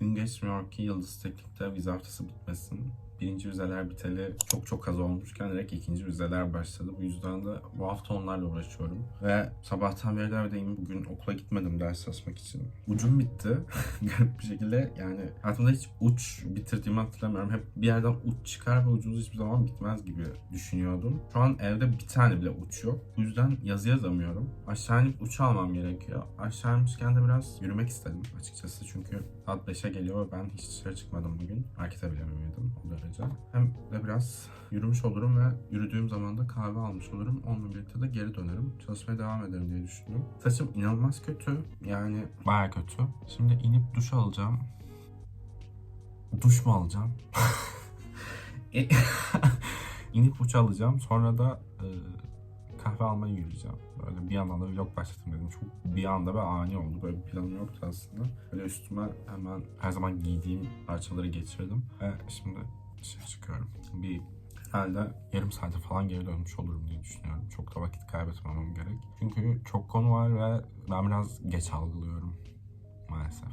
Gün geçmiyor ki Yıldız Teknik'te vize haftası bitmesin. Birinci vizeler biteli çok çok az olmuşken direkt ikinci vizeler başladı. Bu yüzden de bu hafta onlarla uğraşıyorum. Ve sabahtan beri de evdeyim. Bugün okula gitmedim ders çalışmak için. Ucum bitti. Garip bir şekilde yani hayatımda hiç uç bitirdiğimi hatırlamıyorum. Hep bir yerden uç çıkar ve ucumuz hiçbir zaman bitmez gibi düşünüyordum. Şu an evde bir tane bile uç yok. Bu yüzden yazı yazamıyorum. Aşağı inip uç almam gerekiyor. Aşağı inmişken de biraz yürümek istedim açıkçası. Çünkü saat 5'e geliyor ve ben hiç dışarı çıkmadım bugün. Markete bile yemedim o derece. Hem de biraz yürümüş olurum ve yürüdüğüm zaman da kahve almış olurum. Onunla birlikte de geri dönerim. Çalışmaya devam ederim diye düşündüm. Saçım inanılmaz kötü. Yani baya kötü. Şimdi inip duş alacağım. Duş mu alacağım? İnip uç alacağım. Sonra da e, kahve almaya yürüyeceğim. Böyle bir yandan da vlog başlatayım dedim. Çok bir anda ve ani oldu. Böyle bir planım yoktu aslında. Böyle üstüme hemen her zaman giydiğim parçaları geçirdim. Ve şimdi dışarı çıkıyorum. Bir herhalde yarım saate falan geri dönmüş olurum diye düşünüyorum. Çok da vakit kaybetmemem gerek. Çünkü çok konu var ve ben biraz geç algılıyorum maalesef.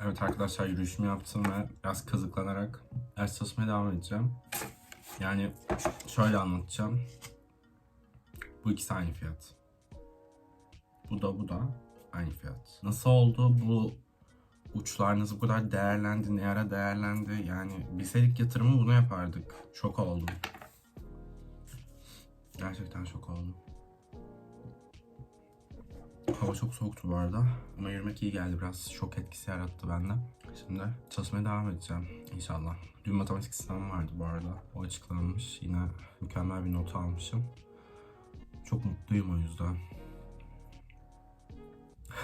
Evet arkadaşlar yürüyüşümü yaptım ve biraz kazıklanarak ders çalışmaya devam edeceğim. Yani şöyle anlatacağım. Bu ikisi aynı fiyat. Bu da bu da aynı fiyat. Nasıl oldu bu uçlarınız bu kadar değerlendi, ne ara değerlendi? Yani bilseydik yatırımı bunu yapardık. Şok oldum. Gerçekten şok oldum. Hava çok soğuktu bu arada. Ama yürümek iyi geldi. Biraz şok etkisi yarattı bende. Şimdi çalışmaya devam edeceğim inşallah. Dün matematik sınavım vardı bu arada. O açıklanmış. Yine mükemmel bir not almışım. Çok mutluyum o yüzden.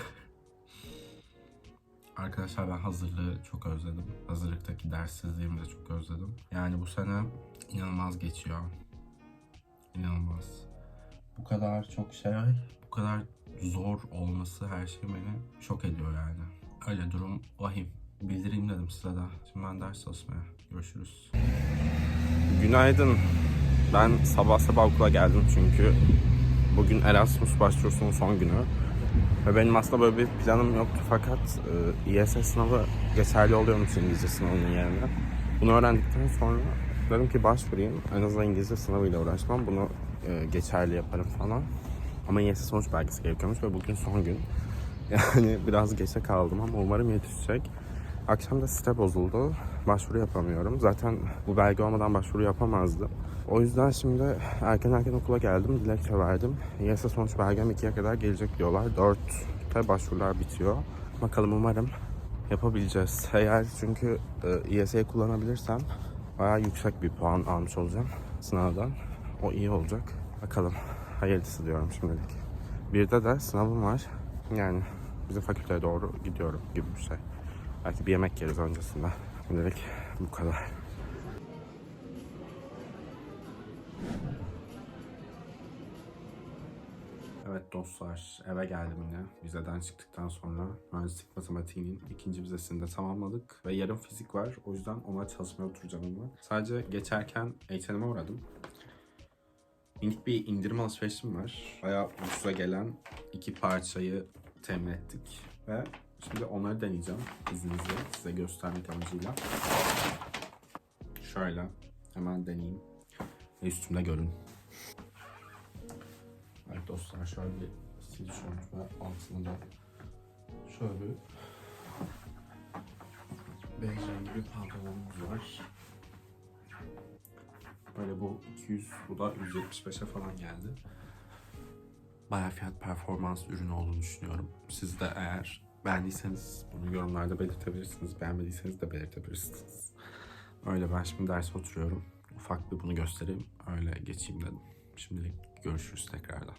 Arkadaşlar ben hazırlığı çok özledim. Hazırlıktaki derssizliğimi de çok özledim. Yani bu sene inanılmaz geçiyor. İnanılmaz. Bu kadar çok şey, bu kadar zor olması her şey beni şok ediyor yani. Öyle durum vahim. Bildireyim dedim size de. Şimdi ben ders çalışmaya. Görüşürüz. Günaydın. Ben sabah sabah okula geldim çünkü bugün Erasmus başvurusunun son günü. Ve benim aslında böyle bir planım yoktu fakat e, İYS sınavı geçerli oluyormuş İngilizce sınavının yerine. Bunu öğrendikten sonra dedim ki başvurayım. En azından İngilizce sınavıyla uğraşmam. Bunu e, geçerli yaparım falan. Ama YS sonuç belgesi gerekiyormuş ve bugün son gün. Yani biraz geçe kaldım ama umarım yetişecek. Akşam da site bozuldu. Başvuru yapamıyorum. Zaten bu belge olmadan başvuru yapamazdım. O yüzden şimdi erken erken okula geldim. Dilekçe verdim. YS sonuç belgem 2'ye kadar gelecek diyorlar. 4'te başvurular bitiyor. Bakalım umarım yapabileceğiz. Eğer çünkü e, kullanabilirsem bayağı yüksek bir puan almış olacağım sınavdan. O iyi olacak. Bakalım. Hayırlısı diyorum şimdilik. Bir de de sınavım var. Yani bizim fakülteye doğru gidiyorum gibi bir şey. Belki bir yemek yeriz öncesinde. Şimdilik bu kadar. Evet dostlar eve geldim yine. Vizeden çıktıktan sonra mühendislik matematiğinin ikinci vizesini de tamamladık. Ve yarın fizik var. O yüzden ona çalışmaya oturacağım ama. Sadece geçerken H&M'e uğradım. Minik bir indirim alışverişim var. Bayağı ucuza gelen iki parçayı temin ettik. Ve şimdi onları deneyeceğim izninizle size göstermek amacıyla. Şöyle hemen deneyeyim. Ve üstümde görün. Evet dostlar şöyle bir sweatshirt ve altında da şöyle bir beyaz rengi bir pantolonumuz var. Böyle bu 200, bu da 175'e falan geldi. Bayağı fiyat performans ürünü olduğunu düşünüyorum. Siz de eğer beğendiyseniz bunu yorumlarda belirtebilirsiniz. Beğenmediyseniz de belirtebilirsiniz. Öyle ben şimdi derse oturuyorum. Ufak bir bunu göstereyim. Öyle geçeyim dedim. Şimdilik görüşürüz tekrardan.